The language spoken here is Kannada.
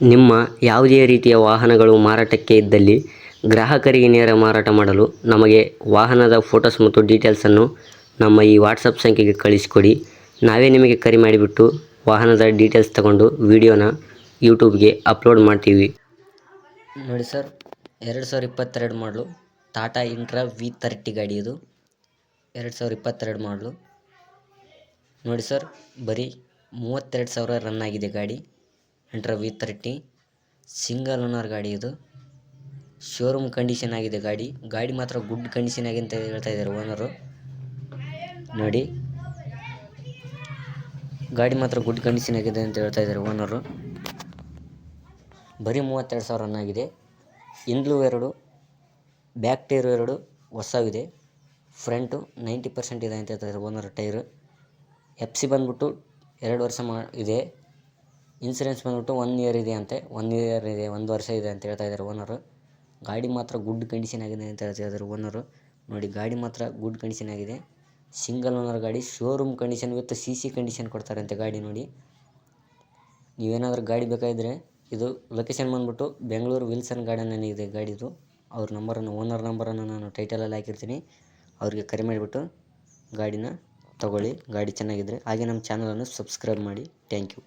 ನಿಮ್ಮ ಯಾವುದೇ ರೀತಿಯ ವಾಹನಗಳು ಮಾರಾಟಕ್ಕೆ ಇದ್ದಲ್ಲಿ ಗ್ರಾಹಕರಿಗೆ ನೇರ ಮಾರಾಟ ಮಾಡಲು ನಮಗೆ ವಾಹನದ ಫೋಟೋಸ್ ಮತ್ತು ಡೀಟೇಲ್ಸನ್ನು ನಮ್ಮ ಈ ವಾಟ್ಸಪ್ ಸಂಖ್ಯೆಗೆ ಕಳಿಸಿಕೊಡಿ. ನಾವೇ ನಿಮಗೆ ಕರೆ ಮಾಡಿಬಿಟ್ಟು ವಾಹನದ ಡೀಟೇಲ್ಸ್ ತಗೊಂಡು ವಿಡಿಯೋನ ಯೂಟ್ಯೂಬ್ಗೆ ಅಪ್ಲೋಡ್ ಮಾಡ್ತೀವಿ. ನೋಡಿ ಸರ್, ಎರಡು ಸಾವಿರ ಇಪ್ಪತ್ತೆರಡು ಮಾಡಲು ಟಾಟಾ ಇಂಟ್ರಾ ವಿ ತರ್ಟಿ ಗಾಡಿ ಇದು ಎರಡು ಸಾವಿರ ಇಪ್ಪತ್ತೆರಡು ಮಾಡಲು. ನೋಡಿ ಸರ್, ಬರೀ ಮೂವತ್ತೆರಡು ಸಾವಿರ ರನ್ ಆಗಿದೆ ಗಾಡಿ. Intra V thirty. Single owner ಗಾಡಿ ಇದು. ಶೋರೂಮ್ ಕಂಡೀಷನ್ ಆಗಿದೆ ಗಾಡಿ. ಗಾಡಿ ಮಾತ್ರ ಗುಡ್ ಕಂಡೀಷನ್ ಆಗಿದೆ ಅಂತ ಹೇಳ್ತಾ ಇದ್ದಾರೆ ಓನರು ನೋಡಿ. ಗಾಡಿ ಮಾತ್ರ ಗುಡ್ ಕಂಡೀಷನ್ ಆಗಿದೆ ಅಂತ ಹೇಳ್ತಾ ಇದ್ದಾರೆ ಓನರು ಬರೀ ಮೂವತ್ತೆರಡು ಸಾವಿರ ರನ್ ಆಗಿದೆ. ಹಿಂದ್ಲು ಎರಡು ಬ್ಯಾಕ್ ಟೈರು ಎರಡು, ಹೊಸವಿದೆ. ಫ್ರಂಟು ನೈಂಟಿ ಪರ್ಸೆಂಟ್ ಇದೆ ಅಂತ ಹೇಳ್ತಾ ಇದ್ದಾರೆ ಓನರ್ ಟೈರು ಎಫ್ ಸಿ ಬಂದ್ಬಿಟ್ಟು ಎರಡು ವರ್ಷ ಮಾ, ಇದೆ. ಇನ್ಸೂರೆನ್ಸ್ ಬಂದ್ಬಿಟ್ಟು ಒನ್ ಇಯರ್ ಇದೆ ಅಂತೆ. ಒನ್ ಇಯರ್ ಇದೆ, ಒಂದು ವರ್ಷ ಇದೆ ಅಂತ ಹೇಳ್ತಾ ಇದ್ದಾರೆ ಓನರು ಗಾಡಿ ಮಾತ್ರ ಗುಡ್ ಕಂಡೀಷನ್ ಆಗಿದೆ ಅಂತ ಹೇಳ್ತಾ ಇದ್ದಾರೆ ಓನರು ನೋಡಿ, ಗಾಡಿ ಮಾತ್ರ ಗುಡ್ ಕಂಡೀಷನ್ ಆಗಿದೆ. ಸಿಂಗಲ್ ಓನರ್ ಗಾಡಿ showroom condition with C C condition ಕೊಡ್ತಾರಂತೆ ಗಾಡಿ ನೋಡಿ. ನೀವೇನಾದರೂ ಗಾಡಿ ಬೇಕಾಗಿದ್ದರೆ ಇದು ಲೊಕೇಶನ್ ಬಂದ್ಬಿಟ್ಟು ಬೆಂಗಳೂರು ವಿಲ್ಸನ್ ಗಾರ್ಡನ್ ಇದೆ ಗಾಡಿದು. ಅವ್ರ ನಂಬರನ್ನು ಓನರ್ ನಂಬರನ್ನು ನಾನು ಟೈಟಲಲ್ಲಿ ಹಾಕಿರ್ತೀನಿ. ಅವ್ರಿಗೆ ಕರೆ ಮಾಡಿಬಿಟ್ಟು ಗಾಡಿನ ತಗೊಳ್ಳಿ. ಗಾಡಿ ಚೆನ್ನಾಗಿದ್ದರೆ ಹಾಗೆ ನಮ್ಮ ಚಾನಲನ್ನು ಸಬ್ಸ್ಕ್ರೈಬ್ ಮಾಡಿ. Thank you